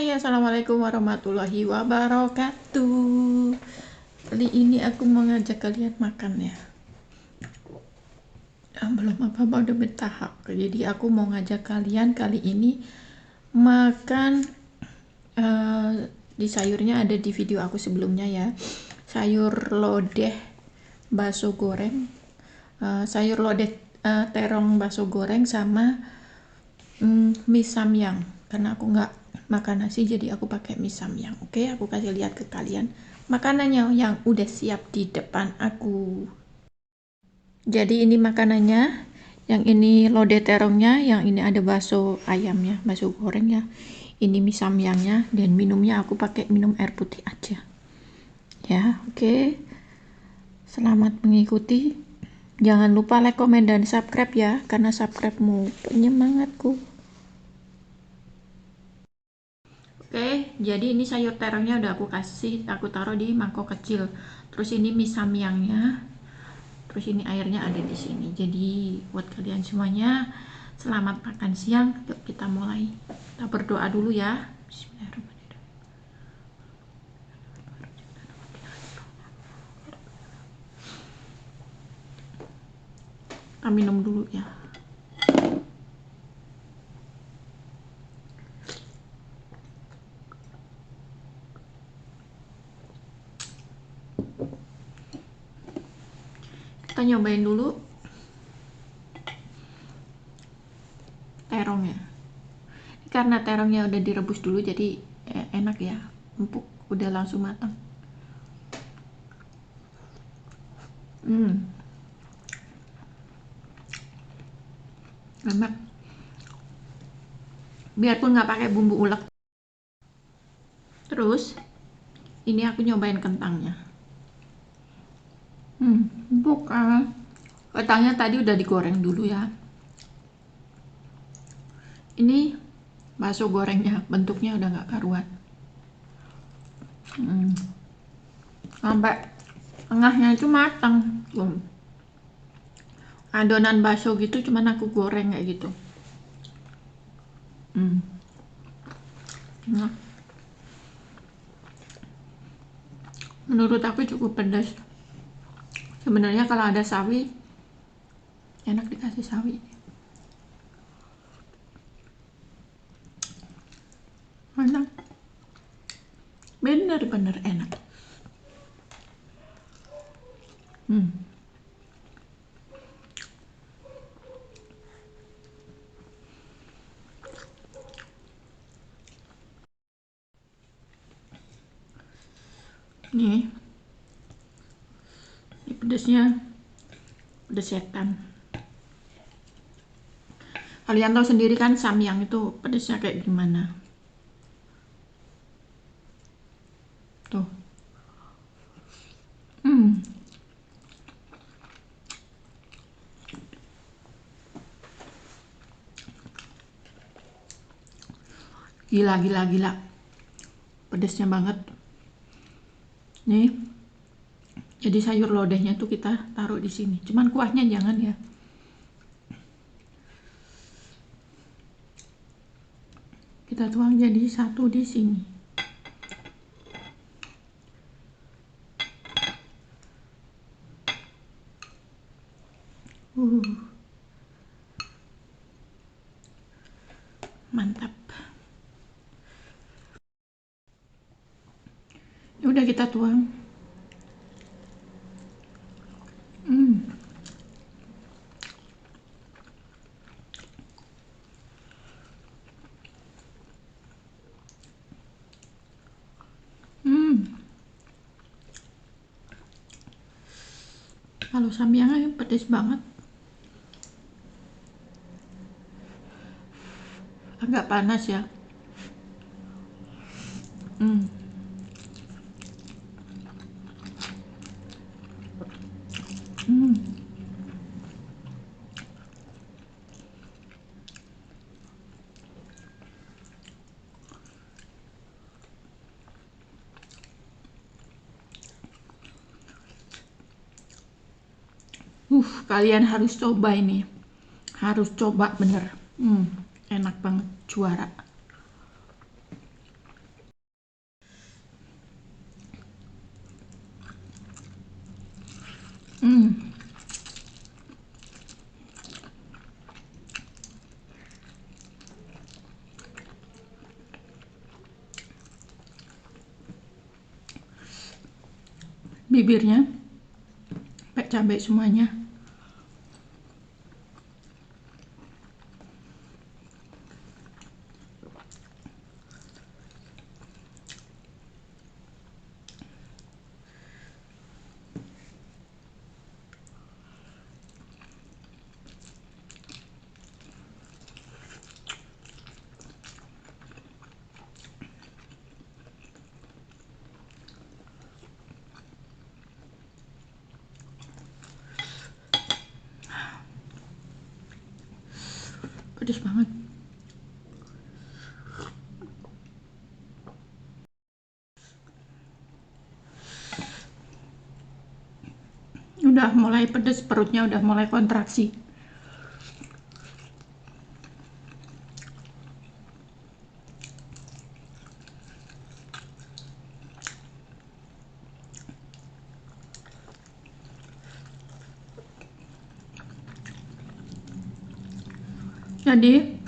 Hai assalamualaikum warahmatullahi wabarakatuh. Kali ini aku mau ngajak kalian makan ya. Ah, Belum apa-apa udah bertahap. Jadi aku mau ngajak kalian kali ini Makan uh, Di sayurnya ada di video aku sebelumnya ya. Sayur lodeh Bakso goreng uh, Sayur lodeh uh, terong bakso goreng sama um, mie samyang. Karena aku nggak makan nasi jadi aku pakai mie samyang oke aku kasih lihat ke kalian makanannya yang udah siap di depan aku. Jadi ini makanannya yang ini lode terongnya yang ini ada bakso ayamnya bakso goreng ya. Ini mie samyangnya dan minumnya aku pakai minum air putih aja. Ya oke. Selamat mengikuti. Jangan lupa like komen dan subscribe ya karena subscribe-mu. Penyemangatku Oke, jadi ini sayur terongnya udah aku kasih, aku taruh di mangkok kecil. Terus ini mie samyangnya. Terus ini airnya ada di sini. Jadi buat kalian semuanya selamat makan siang. Yuk kita mulai. Kita berdoa dulu ya. Bismillahirrahmanirrahim. Kita minum dulu ya. Kita nyobain dulu. Terongnya. Karena terongnya udah direbus dulu jadi eh, enak ya. Empuk udah langsung matang. Hmm. Enak. Biarpun nggak pakai bumbu ulek. Terus ini aku nyobain kentangnya hmm bukan kentangnya tadi udah digoreng dulu ya ini bakso gorengnya bentuknya udah nggak karuan hmm. sampai tengahnya itu matang Tuh. adonan bakso gitu cuman aku goreng kayak gitu hmm. nah. menurut aku cukup pedas sebenarnya kalau ada sawi enak dikasih sawi. Enak. Bener-bener enak. Hmm. nih pedasnya udah setan kalian tahu sendiri kan samyang itu pedasnya kayak gimana? Tuh. Hmm. Gila gila gila. Pedasnya banget. Nih jadi sayur lodehnya tuh kita taruh di sini. Cuman kuahnya jangan ya. Kita tuang jadi satu di sini. Uh. mantap. Ya udah kita tuang kalau samyangnya pedes banget agak panas ya hmm. Hmm. kalian harus coba ini. Harus coba bener. Hmm, enak banget juara. Hmm. Bibirnya pek cabai semuanya. Pedes banget. Udah mulai pedes, perutnya udah mulai kontraksi. Jadi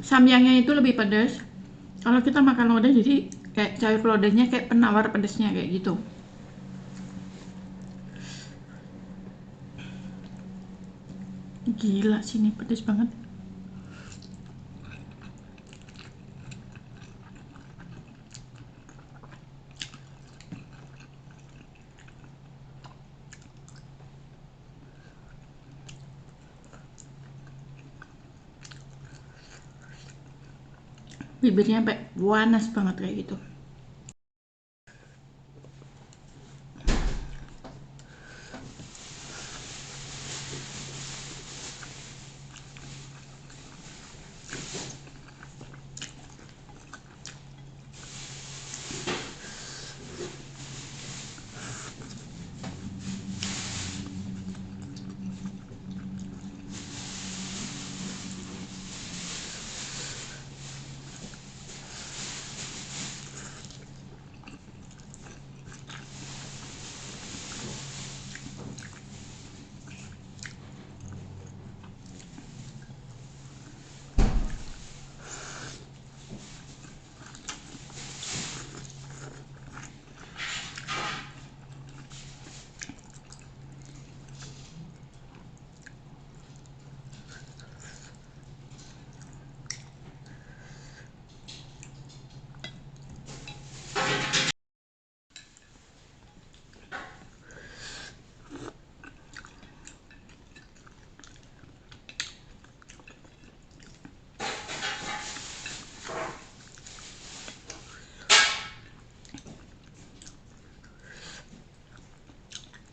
samyangnya itu lebih pedas. Kalau kita makan lodeh jadi kayak sayur lodehnya kayak penawar pedesnya kayak gitu. Gila sini pedes banget. Bibirnya sampai panas banget kayak gitu.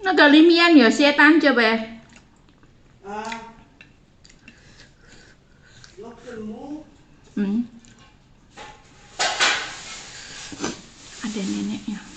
Nó gà lim yan nhờ xe tan chưa bé? Ah, lo ketemu Hmm. Ada neneknya.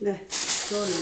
来照着